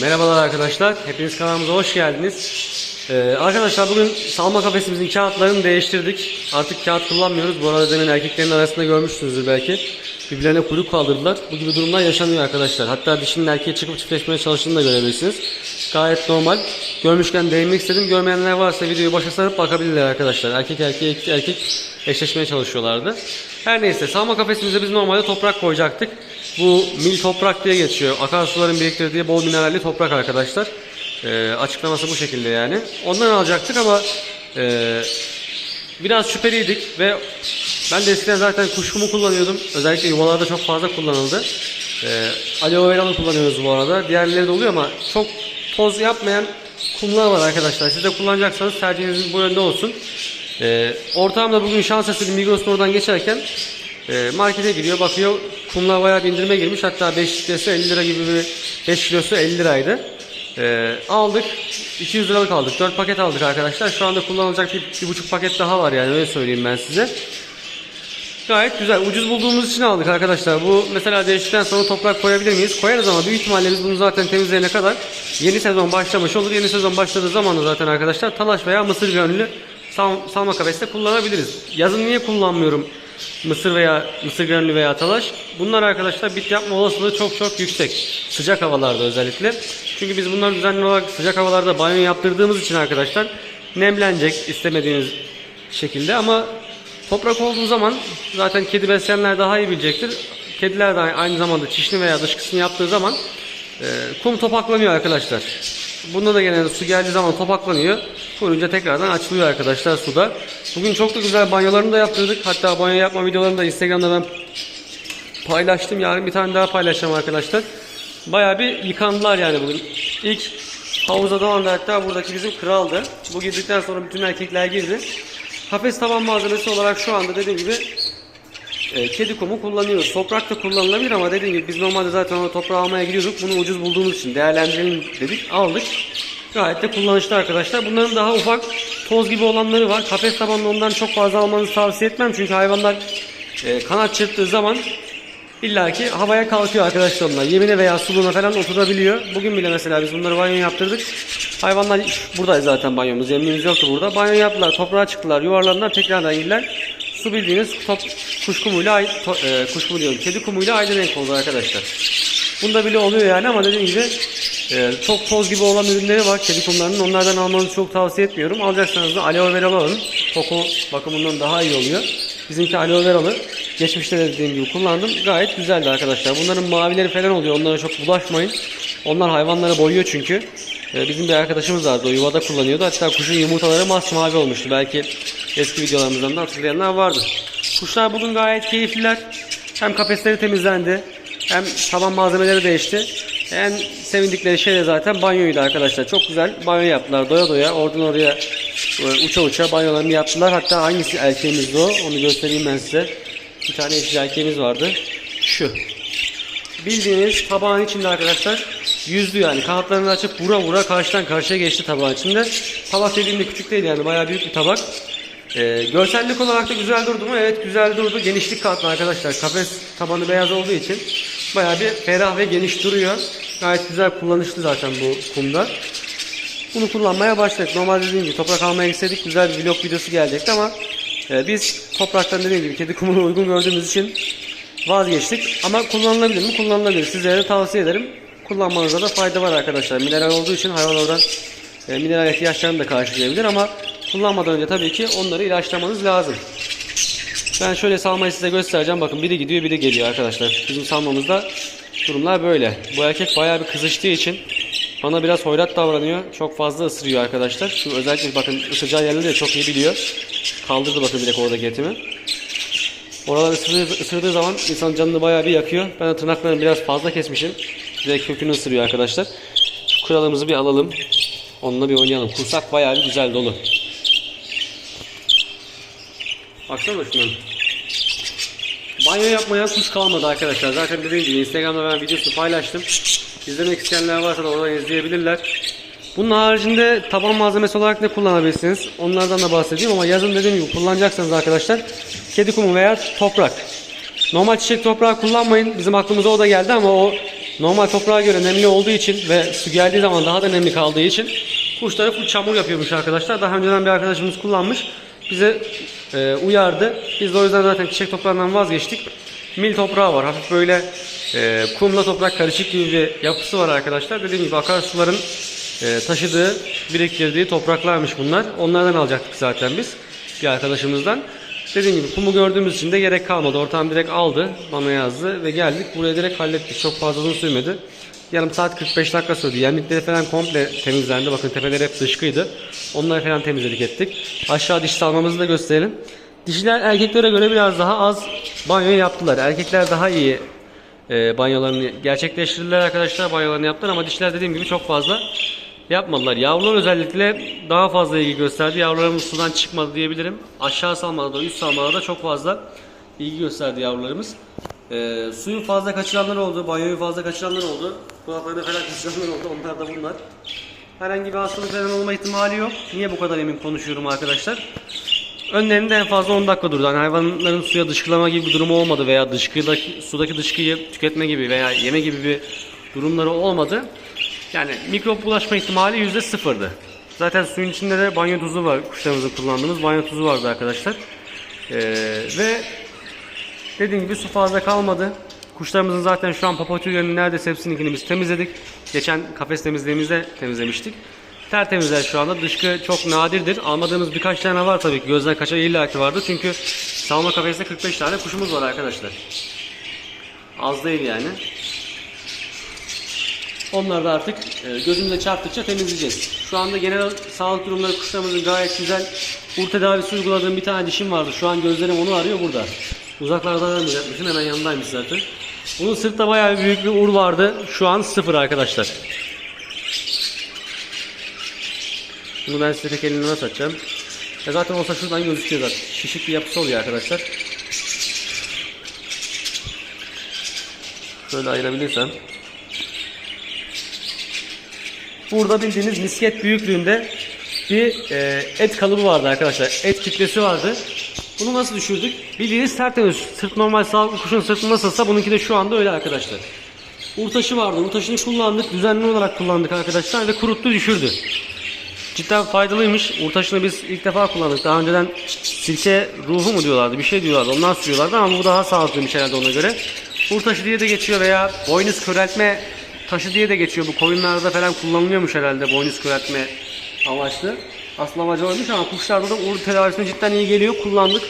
Merhabalar arkadaşlar. Hepiniz kanalımıza hoş geldiniz. Ee, arkadaşlar bugün salma kafesimizin kağıtlarını değiştirdik. Artık kağıt kullanmıyoruz. Bu arada demin erkeklerin arasında görmüşsünüzdür belki. Birbirlerine kuyruk kaldırdılar. Bu gibi durumlar yaşanıyor arkadaşlar. Hatta dişinin erkeğe çıkıp çiftleşmeye çalıştığını da görebilirsiniz. Gayet normal. Görmüşken değinmek istedim. Görmeyenler varsa videoyu başa sarıp bakabilirler arkadaşlar. Erkek erkeğe erkek, erkek eşleşmeye çalışıyorlardı. Her neyse salma kafesimize biz normalde toprak koyacaktık. Bu mil toprak diye geçiyor. Akarsuların biriktirdiği bol mineralli toprak arkadaşlar. Ee, açıklaması bu şekilde yani. Ondan alacaktık ama e, biraz şüpheliydik ve ben de eskiden zaten kuşkumu kullanıyordum. Özellikle yuvalarda çok fazla kullanıldı. Ee, aloe veralı kullanıyoruz bu arada. Diğerleri de oluyor ama çok toz yapmayan kumlar var arkadaşlar. Siz de kullanacaksanız tercihiniz bu yönde olsun. Ee, ortağım bugün şans eseri Migros'un oradan geçerken e, markete giriyor bakıyor kumlar bayağı bir indirime girmiş. Hatta 5 litresi 50 lira gibi bir 5 kilosu 50 liraydı. Ee, aldık 200 liralık aldık 4 paket aldık arkadaşlar. Şu anda kullanılacak bir, bir buçuk paket daha var yani öyle söyleyeyim ben size. Gayet güzel. Ucuz bulduğumuz için aldık arkadaşlar. Bu mesela değiştikten sonra toprak koyabilir miyiz? Koyarız ama büyük ihtimalle biz bunu zaten temizleyene kadar yeni sezon başlamış olur. Yeni sezon başladığı zaman da zaten arkadaşlar talaş veya mısır granülü sal salma kafeste kullanabiliriz. Yazın niye kullanmıyorum mısır veya mısır granülü veya talaş? Bunlar arkadaşlar bit yapma olasılığı çok çok yüksek. Sıcak havalarda özellikle. Çünkü biz bunları düzenli olarak sıcak havalarda banyo yaptırdığımız için arkadaşlar nemlenecek istemediğiniz şekilde ama Toprak olduğu zaman zaten kedi besleyenler daha iyi bilecektir. Kediler de aynı zamanda çişini veya dışkısını yaptığı zaman e, kum topaklanıyor arkadaşlar. Bunda da genelde su geldiği zaman topaklanıyor. Kurunca tekrardan açılıyor arkadaşlar suda. Bugün çok da güzel banyolarını da yaptırdık. Hatta banyo yapma videolarını da Instagram'da ben paylaştım. Yarın bir tane daha paylaşacağım arkadaşlar. Bayağı bir yıkandılar yani bugün. İlk havuza doğan da hatta buradaki bizim kraldı. Bu girdikten sonra bütün erkekler girdi. Kafes taban malzemesi olarak şu anda dediğim gibi e, kedi kumu kullanıyoruz. Toprak da kullanılabilir ama dediğim gibi biz normalde zaten o toprağı almaya gidiyorduk. Bunu ucuz bulduğumuz için değerlendirelim dedik. Aldık. Gayet de kullanışlı arkadaşlar. Bunların daha ufak toz gibi olanları var. Kafes tabanlı ondan çok fazla almanızı tavsiye etmem. Çünkü hayvanlar e, kanat çırptığı zaman illaki havaya kalkıyor arkadaşlar onlar. Yemine veya suluğuna falan oturabiliyor. Bugün bile mesela biz bunları banyo yaptırdık. Hayvanlar buradayız zaten banyomuz. Yemliğimiz yoktu burada. Banyo yaptılar, toprağa çıktılar, yuvarlandılar, tekrardan girdiler. Su bildiğiniz top, kuş kumuyla, to, e, kuş kumu diyorum, kedi kumuyla aynı renk oldu arkadaşlar. Bunda bile oluyor yani ama dediğim gibi e, çok toz gibi olan ürünleri var kedi kumlarının. Onlardan almanızı çok tavsiye etmiyorum. Alacaksanız da aloe veralı alın. Koku bakımından daha iyi oluyor. Bizimki aloe veralı. Geçmişte de dediğim gibi kullandım. Gayet güzeldi arkadaşlar. Bunların mavileri falan oluyor. Onlara çok bulaşmayın. Onlar hayvanları boyuyor çünkü. Ee, Bizim bir arkadaşımız vardı. O yuvada kullanıyordu. Hatta kuşun yumurtaları masmavi olmuştu. Belki eski videolarımızdan da hatırlayanlar vardı. Kuşlar bugün gayet keyifliler. Hem kafesleri temizlendi. Hem taban malzemeleri değişti. En sevindikleri şey de zaten banyoydu arkadaşlar. Çok güzel banyo yaptılar doya doya. Oradan oraya e, uça uça banyolarını yaptılar. Hatta hangisi erkeğimizdi o? Onu göstereyim ben size. Bir tane eşit erkeğimiz vardı. Şu. Bildiğiniz tabağın içinde arkadaşlar yüzdü yani kanatlarını açıp vura vura karşıdan karşıya geçti tabağın içinde. Tabak dediğimde küçük değil yani bayağı büyük bir tabak. Ee, görsellik olarak da güzel durdu mu? Evet güzel durdu. Genişlik katlı arkadaşlar. Kafes tabanı beyaz olduğu için bayağı bir ferah ve geniş duruyor. Gayet güzel kullanışlı zaten bu kumda. Bunu kullanmaya başladık. Normalde dediğim gibi toprak almaya gitseydik güzel bir vlog videosu gelecekti ama e, biz topraktan dediğim gibi kedi kumunu uygun gördüğümüz için vazgeçtik. Ama kullanılabilir mi? Kullanılabilir. Sizlere de tavsiye ederim. Kullanmanıza da fayda var arkadaşlar. Mineral olduğu için hayvan oradan e, mineral ihtiyaçlarını da karşılayabilir ama kullanmadan önce tabii ki onları ilaçlamanız lazım. Ben şöyle salmayı size göstereceğim. Bakın biri gidiyor biri geliyor arkadaşlar. Bizim salmamızda durumlar böyle. Bu erkek bayağı bir kızıştığı için bana biraz hoyrat davranıyor. Çok fazla ısırıyor arkadaşlar. Şu özellikle bakın ısıracağı yerleri de çok iyi biliyor. Kaldırdı bakın direkt oradaki etimi. Oralar ısırdığı, ısırdığı zaman insanın canını bayağı bir yakıyor. Ben de tırnaklarını biraz fazla kesmişim. Direkt kökünü ısırıyor arkadaşlar. Şu kralımızı bir alalım. Onunla bir oynayalım. Kursak bayağı bir güzel dolu. Baksana şundan. Banyo yapmayan kuş kalmadı arkadaşlar. Zaten dediğim gibi Instagram'da ben videosunu paylaştım. İzlemek isteyenler varsa da oradan izleyebilirler. Bunun haricinde taban malzemesi olarak ne kullanabilirsiniz? Onlardan da bahsedeyim ama yazın dediğim gibi kullanacaksanız arkadaşlar kedi kumu veya toprak. Normal çiçek toprağı kullanmayın. Bizim aklımıza o da geldi ama o normal toprağa göre nemli olduğu için ve su geldiği zaman daha da nemli kaldığı için kuşları full çamur yapıyormuş arkadaşlar. Daha önceden bir arkadaşımız kullanmış. Bize e, uyardı. Biz de o yüzden zaten çiçek toprağından vazgeçtik. Mil toprağı var. Hafif böyle e, kumla toprak karışık gibi bir yapısı var arkadaşlar. Dediğim gibi akarsuların e, taşıdığı, biriktirdiği topraklarmış bunlar. Onlardan alacaktık zaten biz bir arkadaşımızdan. Dediğim gibi kumu gördüğümüz için de gerek kalmadı. Ortam direkt aldı, bana yazdı ve geldik. Buraya direkt hallettik. Çok fazla uzun sürmedi. Yarım saat 45 dakika sürdü. Yemlikleri falan komple temizlendi. Bakın tepeleri hep dışkıydı. Onları falan temizledik ettik. Aşağı diş salmamızı da gösterelim. Dişiler erkeklere göre biraz daha az banyo yaptılar. Erkekler daha iyi e, banyolarını gerçekleştirdiler arkadaşlar. Banyolarını yaptılar ama dişler dediğim gibi çok fazla yapmadılar. Yavrular özellikle daha fazla ilgi gösterdi. Yavrularımız sudan çıkmadı diyebilirim. Aşağı salmada da üst salmada da çok fazla ilgi gösterdi yavrularımız. Ee, suyu fazla kaçıranlar oldu, banyoyu fazla kaçıranlar oldu. Kulaklarını falan kaçıranlar oldu. Onlar da bunlar. Herhangi bir hastalık falan olma ihtimali yok. Niye bu kadar emin konuşuyorum arkadaşlar? Önlerinde en fazla 10 dakika durdu. Yani hayvanların suya dışkılama gibi bir durumu olmadı veya dışkıdaki, sudaki dışkıyı tüketme gibi veya yeme gibi bir durumları olmadı. Yani mikrop bulaşma ihtimali yüzde sıfırdı. Zaten suyun içinde de banyo tuzu var. Kuşlarımızın kullandığımız banyo tuzu vardı arkadaşlar. Ee, ve dediğim gibi su fazla kalmadı. Kuşlarımızın zaten şu an papatyalarının neredeyse hepsini biz temizledik. Geçen kafes temizliğimizde temizlemiştik. Tertemizler şu anda. Dışkı çok nadirdir. Almadığımız birkaç tane var tabii ki. Gözden kaçan illaki vardı. Çünkü salma kafeste 45 tane kuşumuz var arkadaşlar. Az değil yani. Onları da artık e, gözümüze çarptıkça temizleyeceğiz. Şu anda genel sağlık durumları kuşlarımızın gayet güzel. Ur tedavisi uyguladığım bir tane dişim vardı. Şu an gözlerim onu arıyor burada. Uzaklardan aramayacakmışım. Hemen yanındaymış zaten. Bunun sırtta bayağı büyük bir ur vardı. Şu an sıfır arkadaşlar. Bunu ben size tek elimle nasıl açacağım? Ya zaten olsa şuradan gözüküyor zaten. Şişik bir yapısı oluyor arkadaşlar. Şöyle ayırabilirsem. Burada bildiğiniz misket büyüklüğünde bir e, et kalıbı vardı arkadaşlar. Et kitlesi vardı. Bunu nasıl düşürdük? Bildiğiniz tertemiz. Sırt normal sağlıklı kuşun sırtı nasılsa bununki de şu anda öyle arkadaşlar. Urtaşı vardı. Urtaşını kullandık. Düzenli olarak kullandık arkadaşlar ve kuruttu düşürdü. Cidden faydalıymış. Urtaşını biz ilk defa kullandık. Daha önceden sirke ruhu mu diyorlardı, bir şey diyorlardı. Ondan sürüyorlardı ama bu daha sağlıklıymış herhalde ona göre. Urtaşı diye de geçiyor veya boynuz köreltme taşı diye de geçiyor. Bu koyunlarda falan kullanılıyormuş herhalde boynuz köreltme amaçlı. Asıl amacı oymuş ama kuşlarda da uğur tedavisine cidden iyi geliyor. Kullandık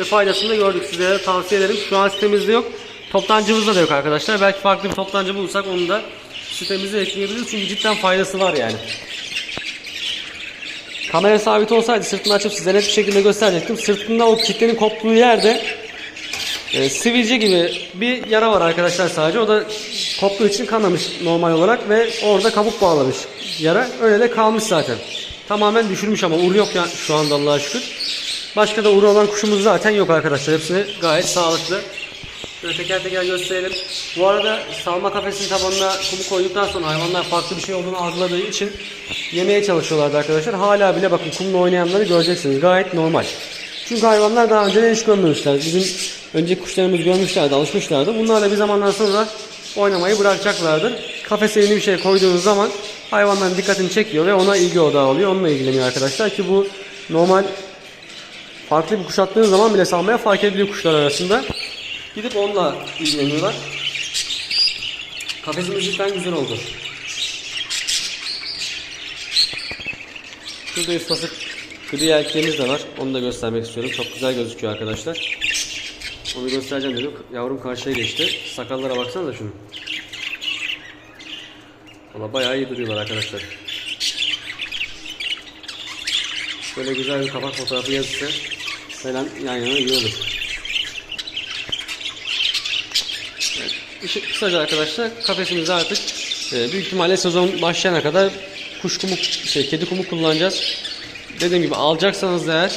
ve faydasını da gördük. Sizlere de tavsiye ederim. Şu an sitemizde yok. Toptancımızda da yok arkadaşlar. Belki farklı bir toptancı bulursak onu da sitemize ekleyebiliriz. Çünkü cidden faydası var yani. Kamera sabit olsaydı sırtını açıp size net bir şekilde gösterecektim. Sırtında o kitlenin koptuğu yerde e, sivilce gibi bir yara var arkadaşlar sadece. O da koptuğu için kanamış normal olarak ve orada kabuk bağlamış yara. Öyle de kalmış zaten. Tamamen düşürmüş ama ur yok ya şu anda Allah'a şükür. Başka da uru olan kuşumuz zaten yok arkadaşlar. Hepsi gayet sağlıklı. Şöyle teker teker gösterelim. Bu arada salma kafesinin tabanına kumu koyduktan sonra hayvanlar farklı bir şey olduğunu algıladığı için yemeye çalışıyorlardı arkadaşlar. Hala bile bakın kumla oynayanları göreceksiniz. Gayet normal. Çünkü hayvanlar daha önce hiç görmemişler. Bizim önceki kuşlarımız görmüşlerdi, alışmışlardı. Bunlar da bir zamandan sonra oynamayı bırakacaklardır. Kafese yeni bir şey koyduğunuz zaman hayvanların dikkatini çekiyor ve ona ilgi odağı oluyor. Onunla ilgileniyor arkadaşlar ki bu normal farklı bir kuş attığınız zaman bile salmaya fark ediliyor kuşlar arasında. Gidip onunla ilgileniyorlar. Kafesimiz cidden güzel oldu. Şurada üst gri erkeğimiz de var. Onu da göstermek istiyorum. Çok güzel gözüküyor arkadaşlar. Onu göstereceğim dedim. Yavrum karşıya geçti. Sakallara baksanıza şunu. Valla bayağı iyi duruyorlar arkadaşlar. Böyle güzel bir kapak fotoğrafı yazısı falan yan yana iyi olur. Evet, kısaca arkadaşlar kafesimizde artık e, büyük ihtimalle sezon başlayana kadar kuş kumu, şey, kedi kumu kullanacağız. Dediğim gibi alacaksanız eğer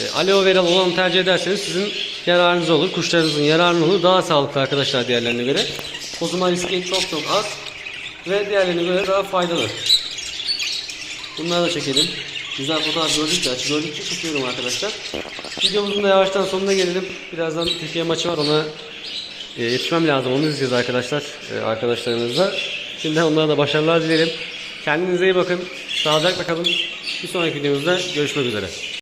e, aloe vera olanı tercih ederseniz sizin yararınız olur. Kuşlarınızın yararını olur. Daha sağlıklı arkadaşlar diğerlerine göre. Kozuma riski çok çok az ve diğerlerine göre daha faydalı. Bunları da çekelim. Güzel fotoğraf gördükçe, açı gördükçe çekiyorum arkadaşlar. Videomuzun da yavaştan sonuna gelelim. Birazdan Türkiye maçı var ona e, yetişmem lazım. Onu izleyeceğiz arkadaşlar. E, arkadaşlarımızla. Şimdi onlara da başarılar dilerim. Kendinize iyi bakın. Sağlıcakla kalın. Bir sonraki videomuzda görüşmek üzere.